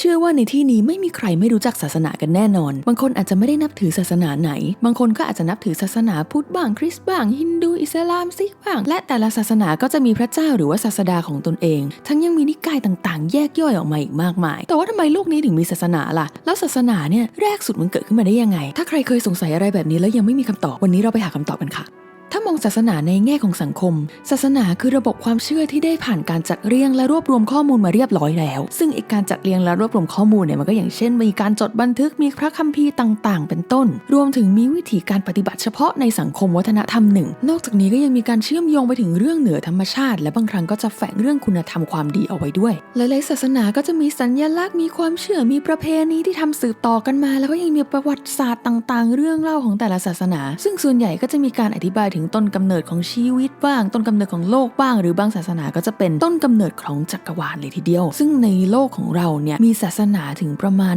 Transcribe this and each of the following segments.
เชื่อว่าในที่นี้ไม่มีใครไม่รู้จักศาสนากันแน่นอน บางคนอาจจะไม่ได้นับถือศาสนาไหน บางคนก็อาจจะนับถือศาสนาพุทธบ้างคริสต์บ้าง ฮินดูอิสลามซิกบ้าง และแต่ละศาสนาก็จะมีพระเจ้าหรือว่าศาสดาของตนเอง ทั้งยังมีนิกายต่างๆ แยกย่อยออกมาอีกมากมาย แต่ว่าทำไมโลกนี้ถึงมีศาสนาล่ะ แล้วศาสนาเนี่ยแรกสุดมันเกิดขึ้นมาได้ยังไง ถ้าใครเคยสงสัยอะไรแบบนี้แล้วยังไม่มีคำตอบวันนี้เราไปหาคำตอบกันค่ะถ้า ศาสนาในแง่ของสังคม ศาสนาคือระบบความเชื่อที่ได้ผ่านการจัดเรียงและรวบรวมข้อมูลมาเรียบร้อยแล้ว ซึ่งอีกการจัดเรียงและรวบรวมข้อมูลเนี่ยมันก็อย่างเช่น มีการจดบันทึกมีพระคัมภีร์ต่างๆ เป็นต้น รวมถึงมีวิธีการปฏิบัติเฉพาะในสังคมวัฒนธรรมหนึ่ง นอกจากนี้ก็ยังมีการเชื่อมโยงไปถึงเรื่องเหนือธรรมชาติ และบางครั้งก็จะแฝงเรื่องคุณธรรมความดีเอาไว้ด้วย หลายๆศาสนาก็จะมีสัญลักษณ์มีความเชื่อมีประเพณีที่ทำสืบต่อกันมา แล้วก็ยังมีประวัติศาสตร์ต่าง ๆ เรื่องเล่าของแต่ละศาสนา ซึ่งส่วนใหญ่ก็จะมีการอธิบายถึงต้นกำเนิดของชีวิตบ้าง ต้นกำเนิดของโลกบ้าง หรือบางศาสนาก็จะเป็นต้นกำเนิดของจักรวาลเลยทีเดียว ซึ่งในโลกของเราเนี่ยมีศาสนาถึงประมาณ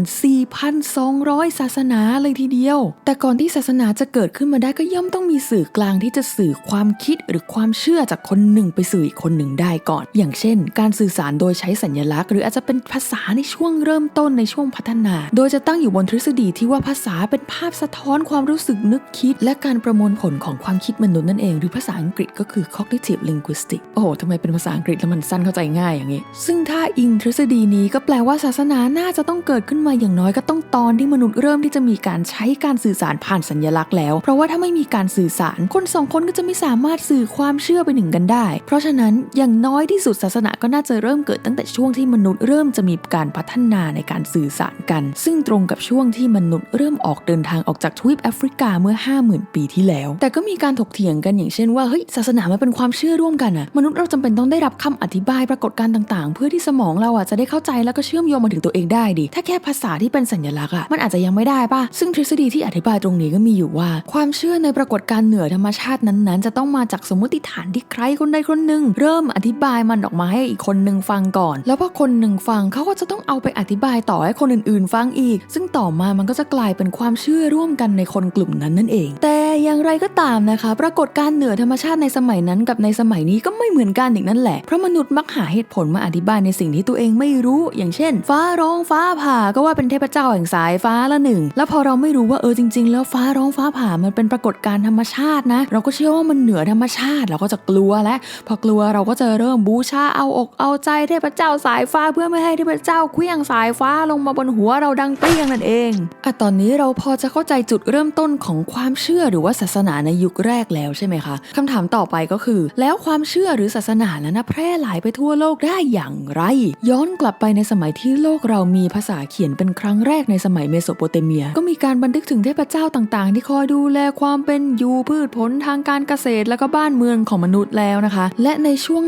4,200 ศาสนาเลยทีเดียว แต่ก่อนที่ศาสนาจะเกิดขึ้นมาได้ก็ย่อมต้องมีสื่อกลางที่จะสื่อความคิดหรือความเชื่อจากคนหนึ่งไปสู่อีกคนหนึ่งได้ก่อน อย่างเช่น การสื่อสารโดยใช้สัญลักษณ์ หรืออาจจะเป็นภาษาในช่วงเริ่มต้นในช่วงพัฒนา โดยจะตั้งอยู่บนทฤษฎีที่ว่าภาษาเป็นภาพสะท้อนความรู้สึกนึกคิด และการประมวลผลของความคิดมนุษย์นั่นเอง หรือภาษาอังกฤษก็คือ cognitive linguistic โอ้โหทำไมเป็นภาษาอังกฤษแล้วมันสั้นเข้าใจง่ายอย่างนี้ ซึ่งถ้าอิงทฤษฎีนี้ก็แปลว่าศาสนาน่าจะต้องเกิดขึ้นมาอย่างน้อยก็ต้องตอนที่มนุษย์เริ่มที่จะมีการใช้การสื่อสารผ่านสัญลักษณ์แล้ว เพราะว่าถ้าไม่มีการสื่อสาร คนสองคนก็จะไม่สามารถสื่อความเชื่อไปถึงกันได้ เพราะฉะนั้นอย่างน้อยที่สุดศาสนาก็น่าจะเริ่มเกิดตั้งแต่ช่วงที่มนุษย์เริ่มจะมีการพัฒนาในการสื่อสารกัน ซึ่งตรงกับช่วงที่มนุษย์เริ่มออกเดินทางออกจากทวีปแอฟริกาเมื่อ 50,000 ปีที่แล้ว แต่ก็มีการถกเถียงกันอย่างเช่นว่าเฮ้ยศาสนามันเป็นความเชื่อร่วมกันอะมนุษย์เราจำเป็นต้องได้รับคำอธิบายปรากฏการณ์ต่างๆ เพื่อที่สมองเราอะจะได้เข้าใจแล้วก็เชื่อมโยงมาถึงตัวเองได้ดิถ้าแค่ภาษาที่เป็นสัญลักษณ์อะมันอาจจะยังไม่ได้ป่ะซึ่งทฤษฎีที่อธิบายตรงนี้ก็มีอยู่ว่า ความเชื่อในปรากฏการณ์เหนือธรรมชาตินั้นๆ จะต้องมาจากสมมติฐานที่ใครคนใดคนหนึ่งเริ่มอธิบายมันออกมาให้อีกคนหนึ่งฟังก่อน แล้วพอคนหนึ่งฟังเขาก็จะต้องเอาไปอธิบายต่อให้คนอื่นๆ ฟังอีก ซึ่งต่อมามันก็จะกลายเป็นความเชื่อร่วมกันในคนกลุ่มนั้นนั่นเอง แต่อย่างไรก็ตามนะคะ ปรากฏการเหนือธรรมชาติในสมัยนั้นกับในสมัยนี้ก็ไม่เหมือนกันอีกนั่นแหละ เพราะมนุษย์มักหาเหตุผลมาอธิบายในสิ่งที่ตัวเองไม่รู้ อย่างเช่น ฟ้าร้องฟ้าผ่าก็ว่าเป็นเทพเจ้าแห่งสายฟ้าละหนึ่ง แล้วพอเราไม่รู้ว่าเออจริง ๆ แล้วฟ้าร้องฟ้าผ่ามันเป็นปรากฏการณ์ธรรมชาตินะ เราก็เชื่อว่ามันเหนือธรรมชาติเราก็จะกลัวและ พอกลัวเราก็จะเริ่มบูชาเอาอกเอาใจเทพเจ้าสายฟ้าเพื่อไม่ให้เทพเจ้าเคลื่องสายฟ้าลงมาบนหัวเราดังเปรี้ยงนั่นเองอะตอนนี้เราพอจะเข้าใจจุดเริ่มต้นของความเชื่อหรือว่าศาสนาในยุคแรกแล้วช่ไหมคะคำถามต่อไปก็คือ แล้วความเชื่อหรือศาสนานั้นนะแพร่หลายไปทั่วโลกได้อย่างไร ย้อนกลับไปในสมัยที่โลกเรามีภาษาเขียนเป็นครั้งแรกในสมัยเมโสโปเตเมีย ก็มีการบันทึกถึงเทพเจ้าต่างๆ ที่คอยดูแลความเป็นอยู่พืชผลทางการเกษตรและก็บ้านเมืองของมนุษย์แล้วนะคะ และในช่วง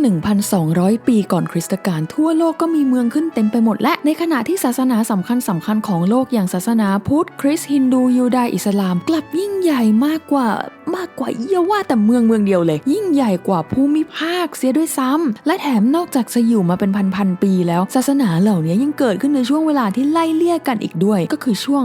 1,200 ปีก่อนคริสตกาลทั่วโลกก็มีเมืองขึ้นเต็มไปหมด และในขณะที่ศาสนาสำคัญสำคัญของโลกอย่างศาสนาพุทธคริสต์ฮินดูยูดาอิสลาม กลับยิ่งใหญ่มากกว่ามากกว่าเยาว่าแต่เมืองเมืองเดียวเลย ยิ่งใหญ่กว่าภูมิภาคเสียด้วยซ้ำและแถมนอกจากจะอยู่มาเป็นพันๆปีแล้ว ศาสนาเหล่านี้ยังเกิดขึ้นในช่วงเวลาที่ไล่เลี่ยกันอีกด้วย ก็คือช่วง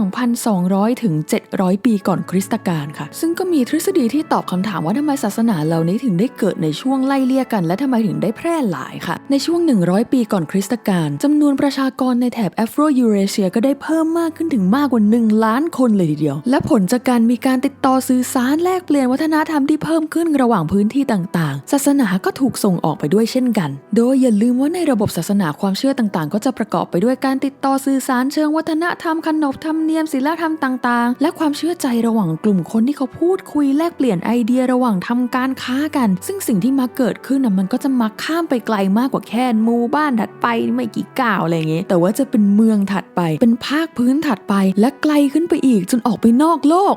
1,200 ถึง 700 ปีก่อนคริสตกาลค่ะ ซึ่งก็มีทฤษฎีที่ตอบคำถามว่าทำไมศาสนาเหล่านี้ถึงได้เกิดในช่วงไล่เลี่ยกัน และทำไมถึงได้แพร่หลายค่ะ ในช่วง 100 ปีก่อนคริสตกาลจำนวนประชากรในแถบแอฟโรยูเรเชียก็ได้เพิ่มมากขึ้นถึงมากกว่า 1 ล้านคนเลยทีเดียว และผลจากการมีการติดต่อสื่อสารแลกเปลี่ยนวัฒนธรรมที่เพิ่มขึ้นระหว่างพื้นที่ต่างๆ ศาสนาก็ถูกส่งออกไปด้วยเช่นกัน โดยอย่าลืมว่าในระบบศาสนาความเชื่อต่างๆ ก็จะประกอบไปด้วยการติดต่อสื่อสารเชิงวัฒนธรรมขนบธรรมเนียมศีลธรรมต่างๆ และความเชื่อใจระหว่างกลุ่มคนที่เขาพูดคุยแลกเปลี่ยนไอเดียระหว่างทำการค้ากัน ซึ่งสิ่งที่มาเกิดขึ้นน่ะมันก็จะมาข้ามไปไกลมากกว่าแค่หมู่บ้านถัดไปไม่กี่ก้าวอะไรอย่างเงี้ยแต่ว่าจะเป็นเมืองถัดไป เป็นภาคพื้นถัดไป และไกลขึ้นไปอีกจนออกไปนอกโลก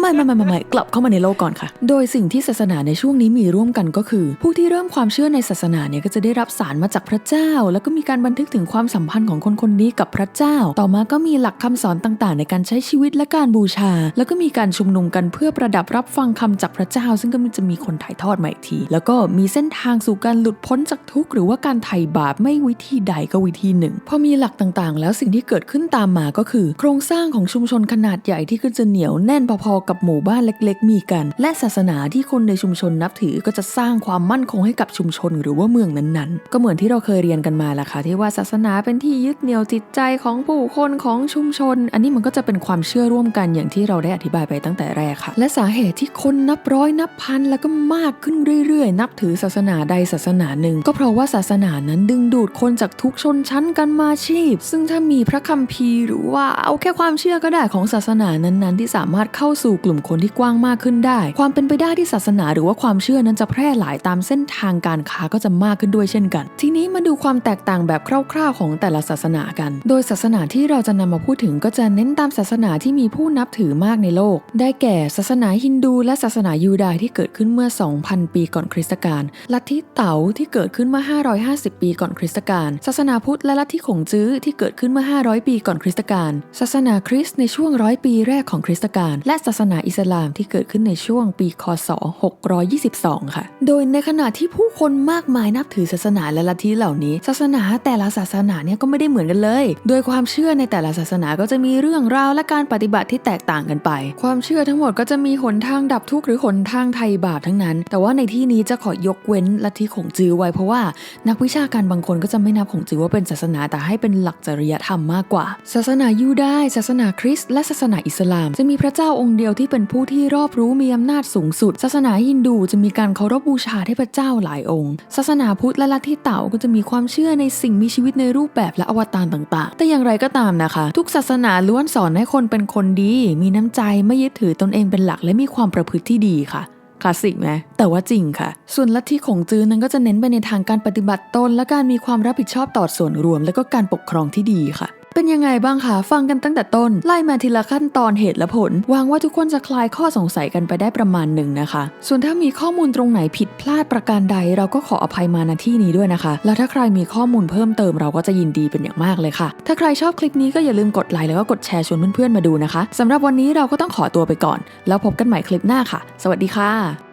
ไม่ไม่ไม่ไม่ไม่กลับเข้ามาในโลกก่อนค่ะ โดยสิ่งที่ศาสนาในช่วงนี้มีร่วมกันก็คือ ผู้ที่เริ่มความเชื่อในศาสนาเนี่ยก็จะได้รับสารมาจากพระเจ้า แล้วก็มีการบันทึกถึงความสัมพันธ์ของคนคนนี้กับพระเจ้า ต่อมาก็มีหลักคำสอนต่างๆ ในการใช้ชีวิตและการบูชา แล้วก็มีการชุมนุมกันเพื่อประดับรับฟังคำจากพระเจ้า ซึ่งก็จะมีคนถ่ายทอดมาอีกที แล้วก็มีเส้นทางสู่การหลุดพ้นจากทุกข์หรือว่าการไถ่บาปไม่วิธีใดก็วิธีหนึ่งพอมีหลักต่างๆ แล้วสิ่งที่เกิดขึ้นตามมาก็คือ โครงสร้างของชุมชนขนาดใหญ่ที่ก็จะเหนียวแน่นพอๆกับหมู่บ้านเล็ก ๆ มีกัน และศาสนานาที่คนในชุมชนนับถือก็จะสร้างความมั่นคงให้กับชุมชนหรือว่าเมืองนั้นๆ ก็เหมือนที่เราเคยเรียนกันมาแหละค่ะที่ว่าศาสนาเป็นที่ยึดเหนี่ยวจิตใจของผู้คนของชุมชน อันนี้มันก็จะเป็นความเชื่อร่วมกันอย่างที่เราได้อธิบายไปตั้งแต่แรกค่ะ และสาเหตุที่คนนับร้อยนับพันแล้วก็มากขึ้นเรื่อยๆ นับถือศาสนาใดศาสนาหนึ่ง ก็เพราะว่าศาสนานั้นดึงดูดคนจากทุกชนชั้นกันมาชีพ ซึ่งถ้ามีพระคัมภีร์หรือว่าเอาแค่ความเชื่อก็ได้ของศาสนานั้นๆ ที่สามารถเข้าสู่กลุ่มคนที่กว้างมากขึ้นได้ ความเป็นไปได้ที่ศาสนาหรือว่าความเชื่อนั้นจะแพร่หลายตามเส้นทางการค้าก็จะมากขึ้นด้วยเช่นกัน ทีนี้มาดูความแตกต่างแบบคร่าวๆของแต่ละศาสนากัน โดยศาสนาที่เราจะนำมาพูดถึงก็จะเน้นตามศาสนาที่มีผู้นับถือมากในโลก ได้แก่ศาสนาฮินดูและศาสนายูดายที่เกิดขึ้นเมื่อ 2,000 ปีก่อนคริสตกาล ลัทธิเต๋าที่เกิดขึ้นเมื่อ 550 ปีก่อนคริสตกาล ศาสนาพุทธและลัทธิขงจื้อที่เกิดขึ้นเมื่อ 500 ปีก่อนคริสตกาล ศาสนาคริสต์ในช่วงร้อยปีแรกของคริสตกาล และศาสนาอิสลามที่เกิดขึ้นในช่วงปีคศ622 ค่ะ โดยในขณะที่ผู้คนมากมายนับถือศาสนาและลัทธิเหล่านี้ ศาสนาแต่ละศาสนาเนี่ยก็ไม่ได้เหมือนกันเลย โดยความเชื่อในแต่ละศาสนาก็จะมีเรื่องราวและการปฏิบัติที่แตกต่างกันไป ความเชื่อทั้งหมดก็จะมีหนทางดับทุกข์หรือหนทางไถ่บาปทั้งนั้น แต่ว่าในที่นี้จะขอยกเว้นลัทธิของจือไว้เพราะว่านักวิชาการบางคนก็จะไม่นับของจือว่าเป็นศาสนาแต่ให้เป็นหลักจริยธรรมมากกว่า ศาสนายูดายศาสนาคริสต์และศาสนาอิสลาม จะมีพระเจ้าองค์เดียวที่เป็นผู้ที่รอบรู้มีอำนาจสูงสุดศาสนาฮินดูจะมีการเคารพบูชาเทพเจ้าหลายองค์ ศาสนาพุทธและลัทธิเต๋าก็จะมีความเชื่อในสิ่งมีชีวิตในรูปแบบและอวตารต่างๆ แต่อย่างไรก็ตามนะคะ ทุกศาสนาล้วนสอนให้คนเป็นคนดี มีน้ำใจไม่ยึดถือตนเองเป็นหลักและมีความประพฤติที่ดีค่ะคลาสสิกไหมแต่ว่าจริงค่ะ ส่วนลัทธิของจื้อนั้นก็จะเน้นไปในทางการปฏิบัติตน และการมีความรับผิดชอบต่อส่วนรวม และก็การปกครองที่ดีค่ะ เป็นยังไงบ้างคะฟังกันตั้งแต่ต้น ไล่มาทีละขั้นตอนเหตุและผลหวางว่าทุกคนจะคลายข้อสงสัยกันไปได้ประมาณหนึ่งนะคะ ส่วนถ้ามีข้อมูลตรงไหนผิดพลาดประการใด เราก็ขออภัยมาณที่นี้ด้วยนะคะ แล้วถ้าใครมีข้อมูลเพิ่มเติมเราก็จะยินดีเป็นอย่างมากเลยค่ะ ถ้าใครชอบคลิปนี้ก็อย่าลืมกดไลค์แล้วก็กดแชร์ชวนเพื่อนๆมาดูนะคะสำหรับวันนี้เราก็ต้องขอตัวไปก่อน แล้วพบกันใหม่คลิปหน้าค่ะ สวัสดีค่ะ